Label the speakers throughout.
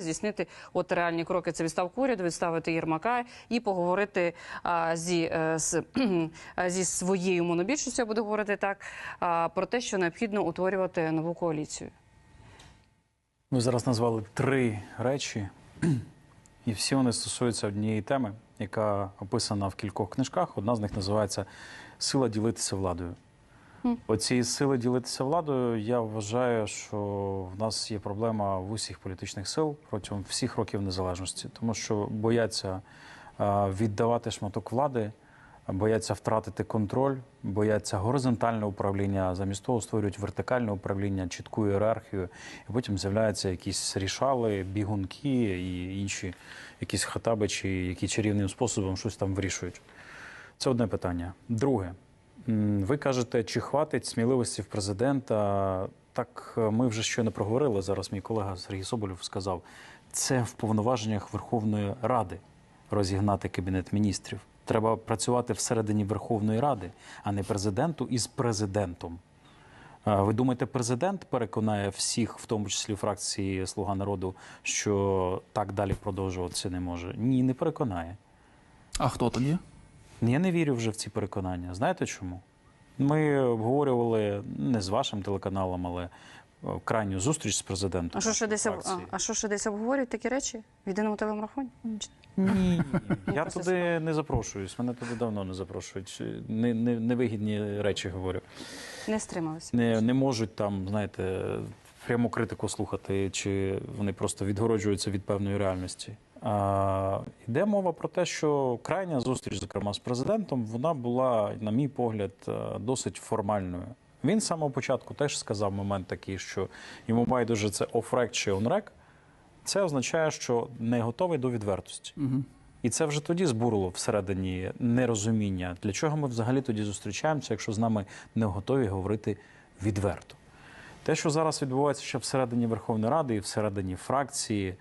Speaker 1: здійснити от реальні кроки. Це відставку уряду, відставити Єрмака і поговорити а, зі, е, з, зі своєю монобільшістю, я буду говорити так, а, про те, що необхідно утворювати нову коаліцію.
Speaker 2: Ви зараз назвали три речі, і всі вони стосуються однієї теми, яка описана в кількох книжках. Одна з них називається Сила ділитися владою. Оці сили ділитися владою, я вважаю, що в нас є проблема в усіх політичних сил протягом всіх років незалежності, тому що бояться віддавати шматок влади, бояться втратити контроль, бояться горизонтальне управління, замість того створюють вертикальне управління, чітку ієрархію, і потім з'являються якісь рішали, бігунки і інші якісь хатабичі, які чарівним способом щось там вирішують. Це одне питання. Друге, ви кажете, чи хватить сміливості в президента? Так е, ми вже щойно проговорили. Зараз мій колега Сергій Соболєв сказав, це в повноваженнях Верховної Ради розігнати кабінет міністрів. Треба працювати всередині Верховної Ради, а не президенту із президентом. Е, Ви думаєте, президент переконає всіх, в тому числі фракції Слуга народу, що так далі продовжуватися не може? Ні, не переконає.
Speaker 3: А хто тоді?
Speaker 2: Я не вірю вже в ці переконання. Знаєте чому? Ми обговорювали не з вашим телеканалом, але е, крайню зустріч з президентом.
Speaker 1: А що ще десь об- а, а що ще десь обговорюють такі речі в єдиному телемарафоні?
Speaker 2: Ні, я туди не запрошуюсь. Мене туди давно не запрошують. Не, не, невигідні речі говорю.
Speaker 1: Не стрималися.
Speaker 2: Не, не можуть там, знаєте, пряму критику слухати, чи вони просто відгороджуються від певної реальності. Йде мова про те, що крайня зустріч, зокрема з президентом, вона була, на мій погляд, е, досить формальною. Він з самого початку теж сказав момент такий, що йому байдуже це офрек чи онрек. Це означає, що не готовий до відвертості.
Speaker 3: Угу.
Speaker 2: І це вже тоді збурило всередині нерозуміння, для чого ми взагалі тоді зустрічаємося, якщо з нами не готові говорити відверто. Те, що зараз відбувається ще всередині Верховної Ради і всередині фракції,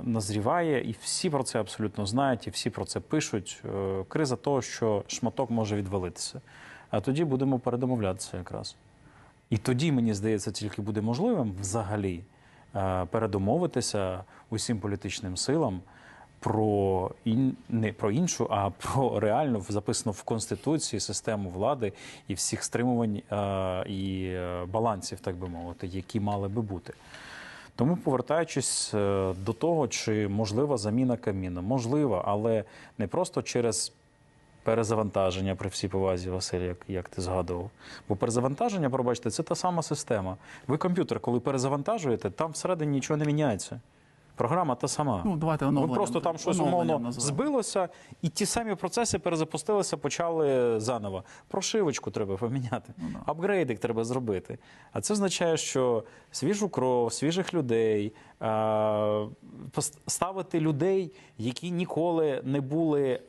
Speaker 2: назріває, і всі про це абсолютно знають, і всі про це пишуть. Е, криза того, що шматок може відвалитися. А тоді будемо передомовлятися якраз. І тоді, мені здається, тільки буде можливим взагалі е, передомовитися усім політичним силам про ін... не про іншу, а про реальну записану в конституції систему влади і всіх стримувань е, і е, балансів, так би мовити, які мали би бути. Тому, повертаючись е, до того, чи можлива заміна каміна, можлива, але не просто через перезавантаження при всій повазі, Василь, як, як ти згадував. Бо перезавантаження, пробачте, це та сама система. Ви комп'ютер, коли перезавантажуєте, там всередині нічого не міняється. Програма та сама.
Speaker 3: Ну, давайте
Speaker 2: оновлення.
Speaker 3: оновленням.
Speaker 2: просто там щось умовно збилося, і ті самі процеси перезапустилися, почали заново. Прошивочку треба поміняти,
Speaker 3: Ну,
Speaker 2: апгрейдик треба зробити. А це означає, що свіжу кров, свіжих людей, поставити ставити людей, які ніколи не були.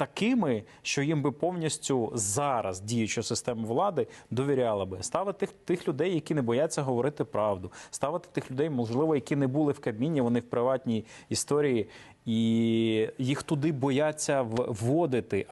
Speaker 2: Такими, що їм би повністю зараз діюча система влади довіряла би ставити тих, тих людей, які не бояться говорити правду, ставити тих людей, можливо, які не були в Кабміні, вони в приватній історії, і їх туди бояться вводити.